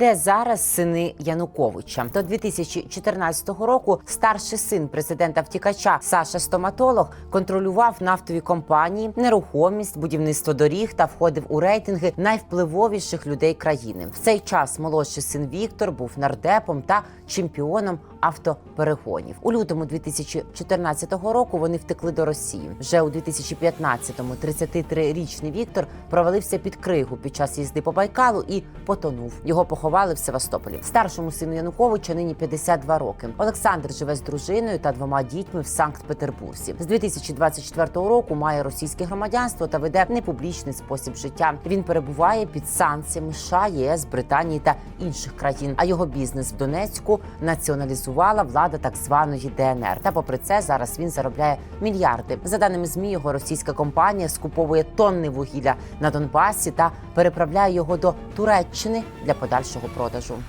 Де зараз сини Януковича? До 2014 року старший син президента втікача Саша Стоматолог контролював нафтові компанії, нерухомість, будівництво доріг та входив у рейтинги найвпливовіших людей країни. В цей час молодший син Віктор був нардепом та чемпіоном автоперегонів. У лютому 2014 року вони втекли до Росії. Вже у 2015-му 33-річний Віктор провалився під кригу під час їзди по Байкалу і потонув. Його поховали в Севастополі. Старшому сину Януковича нині 52 роки. Олександр живе з дружиною та двома дітьми в Санкт-Петербурзі. З 2024 року має російське громадянство та веде непублічний спосіб життя. Він перебуває під санкціями США, ЄС, Британії та інших країн. А його бізнес в Донецьку націоналізувала влада так званої ДНР. Та попри це зараз він заробляє мільярди. За даними змі, його російська компанія скуповує тонни вугілля на Донбасі та переправляє його до Туреччини для подальшого продажу.